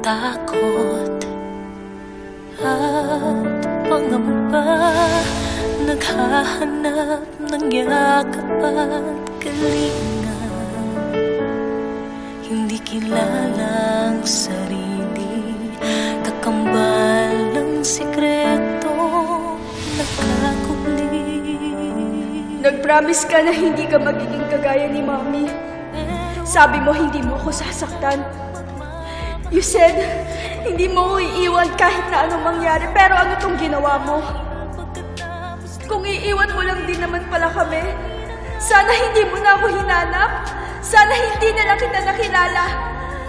takot at pangamba Naghahanap ng yakap at kalinga Hindi kilala ang sarili Kakambal ng sikreto Nagkakuli Nag-promise ka na hindi ka magiging kagaya ni Mommy. Sabi mo hindi mo ako sasaktan. You said, hindi mo ko iiwan kahit na anong mangyari. Pero ano tong ginawa mo? Kung iiwan mo lang din naman pala kami, sana hindi mo na ako hinanap. Sana hindi na lang kita nakilala.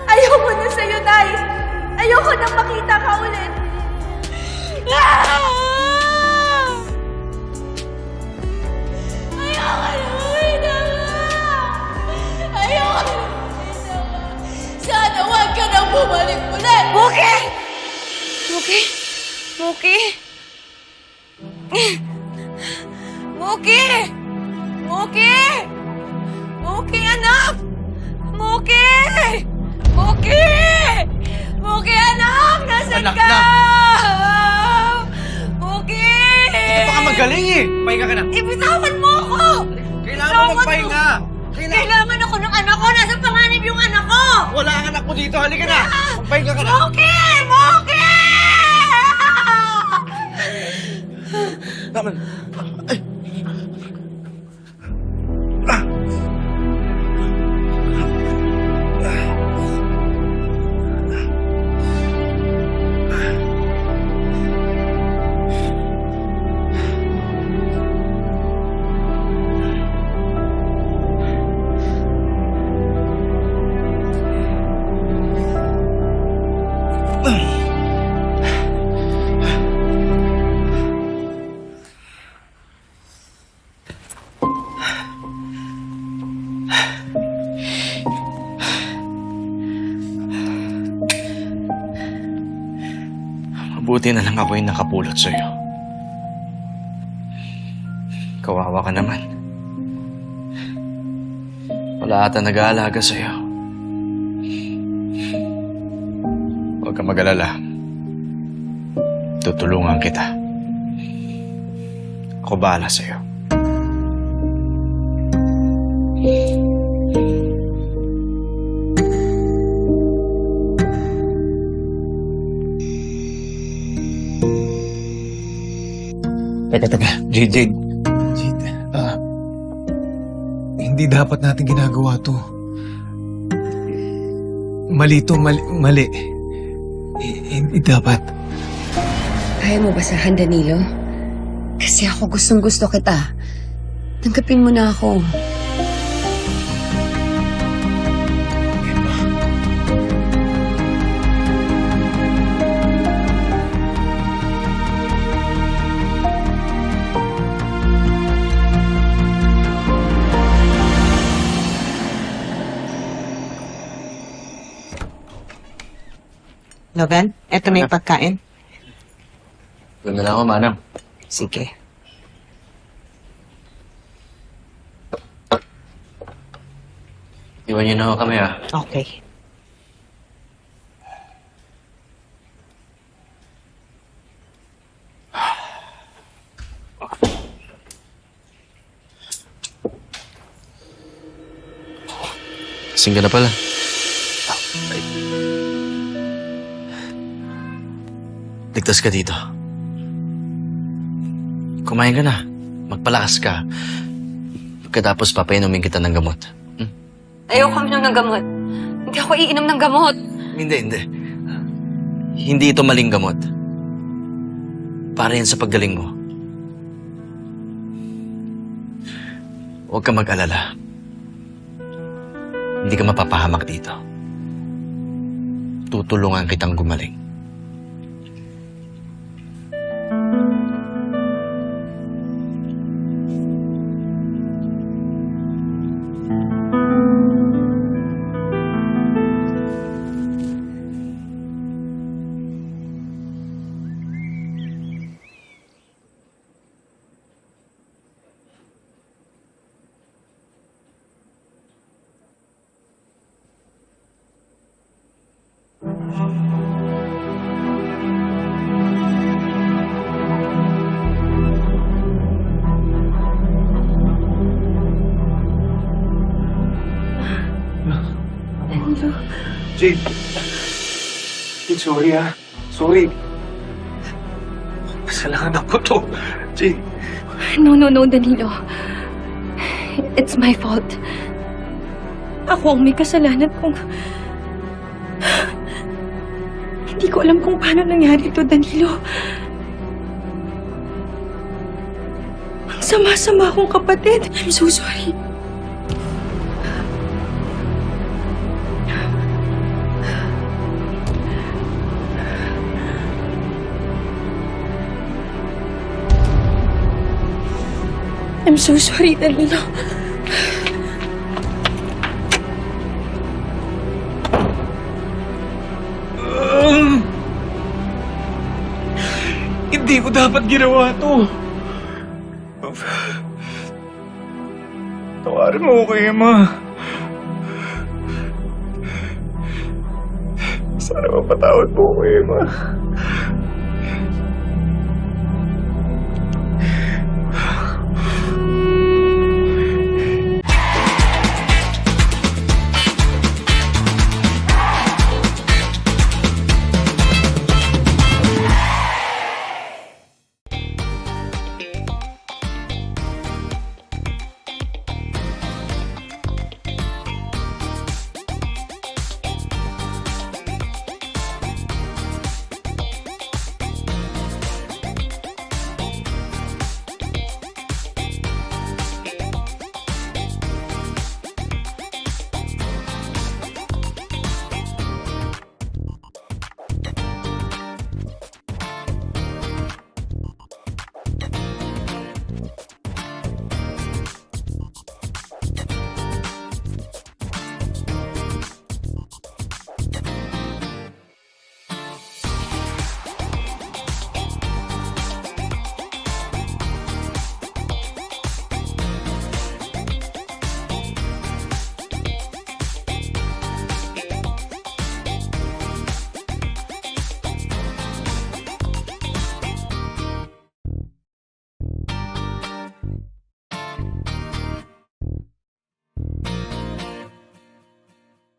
Ayoko na sa'yo, Nay. Ayoko nang makita ka ulit. Ayoko bumalik ulit! Muki! Muki! Muki! Muki! Muki! Muki, anak! Muki! Muki! Muki, anak! Nasaan Anak ka? na! Muki! Baka magaling eh. Pahinga ka na. Ibitawan mo ako! Kailangan Bitawan mo magpahinga. Kailangan. Kailangan ako ng anak ko! Nasa yung anak ko! Wala ang anak mo dito. Halika na. Magpahinga ka na. Muki! Muki! Mabuti na lang ako yung nakapulot sa'yo. Kawawa ka naman. Wala ata nag-aalaga sa'yo. Huwag ka mag-alala. Tutulungan kita. Ako bahala sa'yo. Teka, teka. Jade, Jade. Jade, ah, hindi dapat natin ginagawa to. Mali to, mali. mali. I- Hindi dapat. Kaya mo ba sahan, Danilo? Kasi ako gustong gusto kita. Tanggapin mo na ako. Logan, eto may pagkain. Doon na lang ako, manang. Sige. Iwan niyo na ako kami, ah. Okay. Kasing ka na pala. Ligtas ka dito. Kumain ka na. Magpalakas ka. Pagkatapos papainumin kita ng gamot. Hmm? Ayoko kami ng gamot. Hindi ako iinom ng gamot. Hindi, hindi. Hindi ito maling gamot. Para yan sa paggaling mo. Huwag ka mag-alala. Hindi ka mapapahamak dito. Tutulungan kitang gumaling. Jade. Jade, sorry ah. Sorry. Kasalanan ko to. Jade. No, no, no, Danilo. It's my fault. Ako ang may kasalanan kung... Hindi ko alam kung paano nangyari ito, Danilo. Ang sama-sama akong kapatid. I'm so sorry. I'm so sorry, Danilo. Hindi ko dapat ginawa to. Tawarin mo ko, Emma. Sana mapatawad mo ko, Emma.